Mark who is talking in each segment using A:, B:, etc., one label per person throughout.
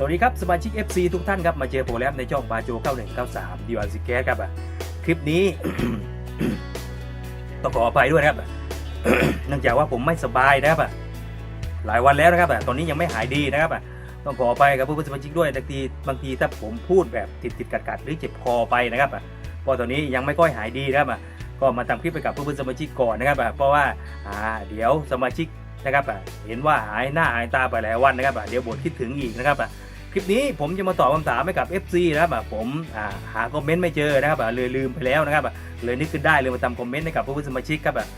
A: สวัสดีครับ สมาชิก FC ทุกท่านครับ มาเจอผมแล้วในช่องบาโจ 9193ดีวันซิแกครับอะคลิปนี้ ต้องขออภัยด้วยนะครับเนื่องจากว่าผมไม่สบายนะครับอะหลายวันแล้วนะครับอะตอนนี้ยังไม่หายดีนะครับอะต้องขออภัยกับเพื่อนสมาชิกด้วยบางทีบางทีถ้าผมพูดแบบติดติดขัดขัดหรือเจ็บคอไปนะครับอะเพราะตอนนี้ยังไม่ค่อยหายดีนะครับอะก็มาทำคลิปไปกับเพื่อนสมาชิกก่อนนะครับอะเพราะว่าอ่าเดี๋ยวสมาชิกนะครับอะเห็นว่าหายหน้าหายตาไปหลายวันนะครับอะเดี๋ยวบ่นคิดถึงอีกนะครับอะ คลิปนี้ผมจะมาตอบคำถามให้กับ FC นะครับผมาหาคอมเมนต์ไม่เจอนะครับเลยลืมไปแล้วนะครับเลยนึกขึ้นได้เลยมาทำคอมเมนต์ให้กับผู้สมาชิกครับอะ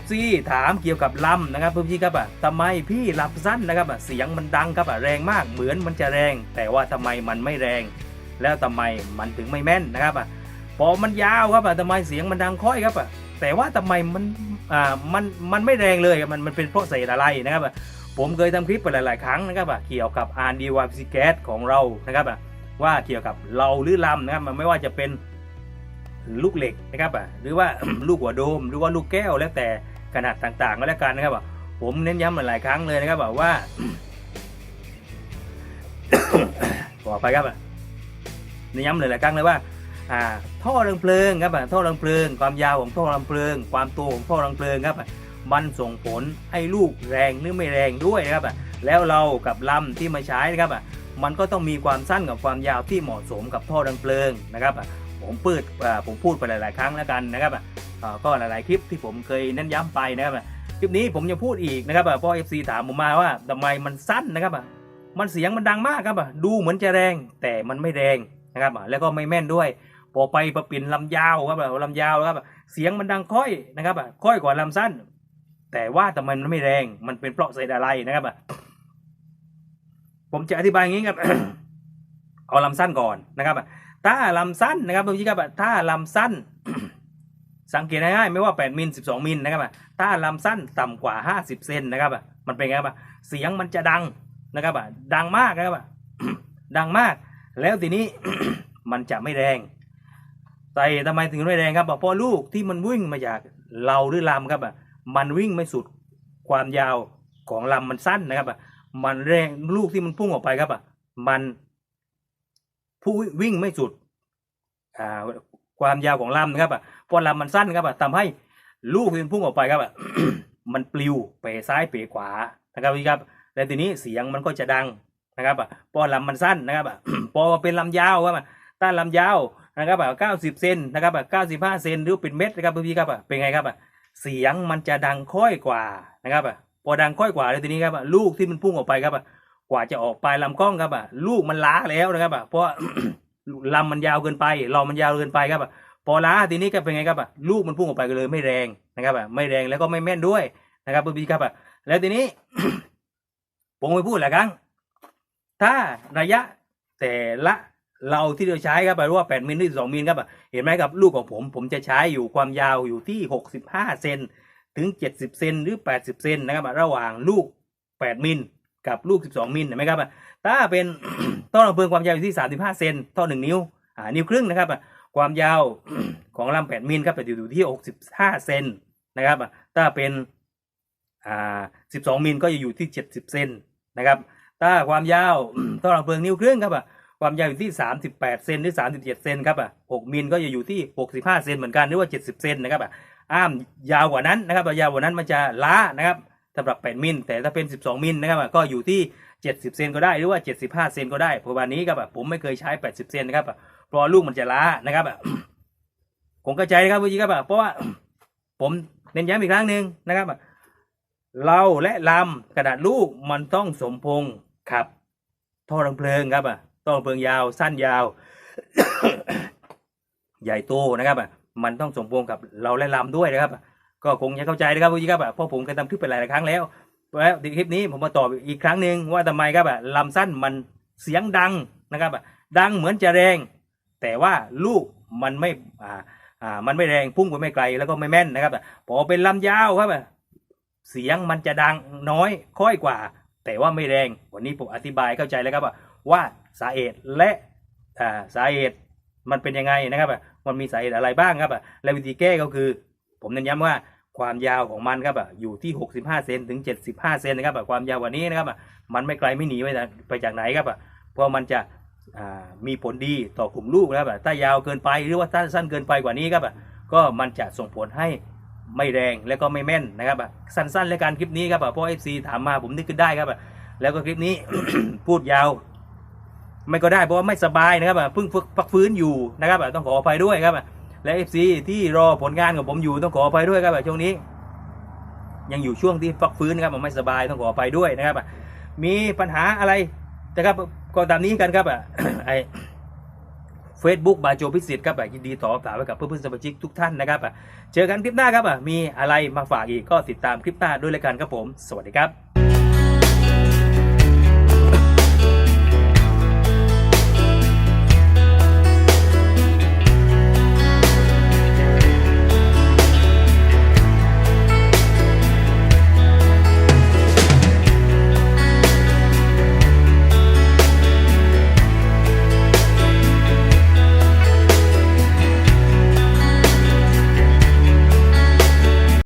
A: FC ถามเกี่ยวกับลำนะครับเพื่อนพี่ครับทำไมพี่ลำสั้นนะครับเสียงมันดังครับแรงมากเหมือนมันจะแรง แต่ว่าทำไมมันไม่แรง แล้วทำไมมันถึงไม่แม่นนะครับพอมันยาวครับทำไมเสียงมันดังค่อยครับแต่ว่าทำไมมันมันมันไม่แรงเลยมันมันเป็นเพราะเศษอะไรนะครับ ผมเคยทำคลิปไปหลาย ๆ ครั้งนะครับอะเกี่ยวกับ r d y p c a s ของเรานะครับอะว่าเกี่ยวกับเราหรือลำนะครับมันไม่ว่าจะเป็นลูกเหล็กนะครับอะหรือว่าลูกหัวโดมหรือว่าลูกแก้วแล้วแต่ขนาดต่างๆก็แล้วกันนะครับอะผมเน้นย้ำหลายๆครั้งเลยนะครับอะว่าขอไปครับอะเน้นย้ำหลายๆครั้งเลยว่าท่อรังเพลิงครับท่อรังเพลิง ความยาวของท่อรังเพลิง ความโตของท่อรังเพลิงครับ มันส่งผลให้ลูกแรงหรือไม่แรงด้วยนะครับอะแล้วเรากับลำที่มาใช้นะครับอะมันก็ต้องมีความสั้นกับความยาวที่เหมาะสมกับท่อดังเพลิงนะครับอะผมเปิดผมพูดไปหลาย ๆ ครั้งแล้วกันนะครับอะก็หลาย ๆ คลิปที่ผมเคยเน้นย้ำไปนะครับอะคลิปนี้ผมจะพูดอีกนะครับอะเพราะ FC ถามผมมาว่าทำไมมันสั้นนะครับอะมันเสียงมันดังมากครับอะดูเหมือนจะแรงแต่มันไม่แรงนะครับอะแล้วก็ไม่แม่นด้วยพอไปประปิ่นลำยาวครับอะลำยาวครับเสียงมันดังค่อยนะครับอะค่อยกว่าลำสั้น แต่ว่าแต่มันไม่แรงมันเป็นเพราะเศษอะไรนะครับผมจะอธิบายอย่างนี้ครับเอาลำสั้นก่อนนะครับถ้าลำสั้นนะครับทุกท่านครับถ้าลำสั้น สังเกตง่ายๆไม่ว่า 8มิล12มิลนะครับถ้าลำสั้นต่ำกว่า 50เซนนะครับมันเป็นไงครับเสียงมันจะดังนะครับดังมากนะครับดังมาก แล้วทีนี้มันจะไม่แรงแต่ทำไมถึงไม่แรงครับเพราะลูกที่มันวิ่งมาจากเราหรือลำครับอะ มันวิ่งไม่สุดความยาวของลำมันสั้นนะครับอะมันแรงลูกที่มันพุ่งออกไปครับอะมันผู้วิ่งไม่สุดอ่าความยาวของลำนะครับอะพราะลำมันสั้นครับอะทำให้ลูกที่มันพุ่งออกไปครับอะมันปลิวไปซ้ายไปขวานะครับพี่ครับและทีนี้เสียงมันก็จะดังนะครับอะพราะลำมันสั้นนะครับอะพอเป็นลำยาวครับอะถ้านลำยาวนะครับอะเก้าสิบเซนนะครับอะเก้าสิบห้าเซนหรือเป็นเม็ดนะครับพี่ครับอะเป็นไงครับอะ เสียงมันจะดังค่อยกว่านะครับอะพอดังค่อยกว่าเลยทีนี้ครับอะลูกที่มันพุ่งออกไปครับอะกว่าจะออกปลายลำกล้องครับอะลูกมันล้าแล้วนะครับอะเพราะลำมันยาวเกินไปลอมันยาวเกินไปครับอะพอล้าทีนี้ก็เป็นไงครับอะลูกมันพุ่งออกไปก็เลยไม่แรงนะครับอะไม่แรงแล้วก็ไม่แม่นด้วยนะครับพี่ครับอะแล้วทีนี้ผมไปพูดหลายครั้งถ้าระยะแต่ละ เราที่เราใช้ครับรู้ว่า8มิลหรือ2มิลครับเห็นไหมครับลูกของผมผมจะใช้อยู่ความยาวอยู่ที่ 65 เซนถึง 70 เซนหรือ 80 เซนนะครับระหว่างลูก 8 มิลกับลูก 12 มิลเห็นไหมครับถ้าเป็นต้นลำเพลิงความยาวอยู่ที่ 35 เซนต่อ1นิ้วอ่านิ้วครึ่งนะครับความยาวของลำ8มิลครับอยู่ที่ 65 เซนนะครับถ้าเป็นอ่า12 มิลก็จะอยู่ที่ 70 เซนนะครับถ้าความยาวต้นลำเพลิงนิ้วครึ่งครับ ความยาวอยู่ที่ 38 เซนหรือ 37 เซนครับอะ6มิลก็จะอยู่ที่ 65 เซนเหมือนกันหรือว่า 70 เซนนะครับอะอ้ามยาวกว่านั้นนะครับยาวกว่านั้นมันจะล้านะครับสำหรับ 8 มิลแต่ถ้าเป็น 12 มิลนะครับอะก็อยู่ที่ 70 เซนก็ได้หรือว่า 75 เซนก็ได้เพราะวันนี้ครับผมไม่เคยใช้ 80 เซนนะครับอะเพราะลูกมันจะล้านะครับอะผมเข้าใจนะครับพี่ครับเพราะว่าผมเน้นย้ำอีกครั้งหนึ่งนะครับอะเราและลำกระดาษลูกมันต้องสมพงษ์ครับท่อรังเพลิงครับอะ ต้องเปลืองยาวสั้นยาว ใหญ่โตนะครับมันต้องสมพงษ์กับเราและลำด้วยนะครับ ก็คงจะเข้าใจนะครับพี่ครับเพราะผมเคยทำคลิปไปหลายครั้งแล้วแล้วในคลิปนี้ผมมาตอบอีกครั้งหนึ่งว่าทำไมครับลำสั้นมันเสียงดังนะครับดังเหมือนจะแรง แต่ว่าลูกมันไม่อ่าอ่ามันไม่แรงพุ่งไปไม่ไกลแล้วก็ไม่แม่นนะครับพอเป็นลำยาวครับเสียงมันจะดังน้อยค่อยกว่า แต่ว่าไม่แรง วันนี้ผมอธิบายเข้าใจแล้วครับว่า ว่าสาเหตุและสาเหตุมันเป็นยังไงนะครับอะมันมีสาเหตุอะไรบ้างครับอะและวิธีแก้ก็คือ ผมเน้นย้ำว่าความยาวของมันครับอะอยู่ที่ 65 เซนถึง 75 เซนนะครับอะความยาวกว่านี้นะครับอะมันไม่ไกลไม่หนีไปจากไปจากไหนครับอะเพราะมันจะมีผลดีต่อกลุ่มลูกนะครับถ้ายาวเกินไปหรือว่าถ้าสั้นเกินไปกว่านี้ครับก็มันจะส่งผลให้ไม่แรงและก็ไม่แม่นนะครับสั้นๆและการคลิปนี้ครับเพราะ FC ถามมาผมนึกขึ้นได้ครับแล้วก็คลิปนี้พูดยาว ไม่ก็ได้เพราะว่าไม่สบายนะครับเพิ่งฝึกพักฟื้นอยู่นะครับต้องขออภัยด้วยครับและ FC ที่รอผลงานของผมอยู่ต้องขออภัยด้วยครับช่วงนี้ ยังอยู่ช่วงที่พักฟื้นนะครับไม่สบายต้องขออภัยด้วยนะครับมีปัญหาอะไรนะครับก็ตามนี้กันครับไอเฟซบุ๊กบาโจพิสิทธิ์ครับยินดีตอบถามไว้กับเพื่อนๆสมาชิกทุกท่านนะครับเจอกันคลิปหน้าครับมีอะไรมาฝากอีกก็ติดตามคลิปหน้าด้วยเลยกันครับผม สวัสดีครับ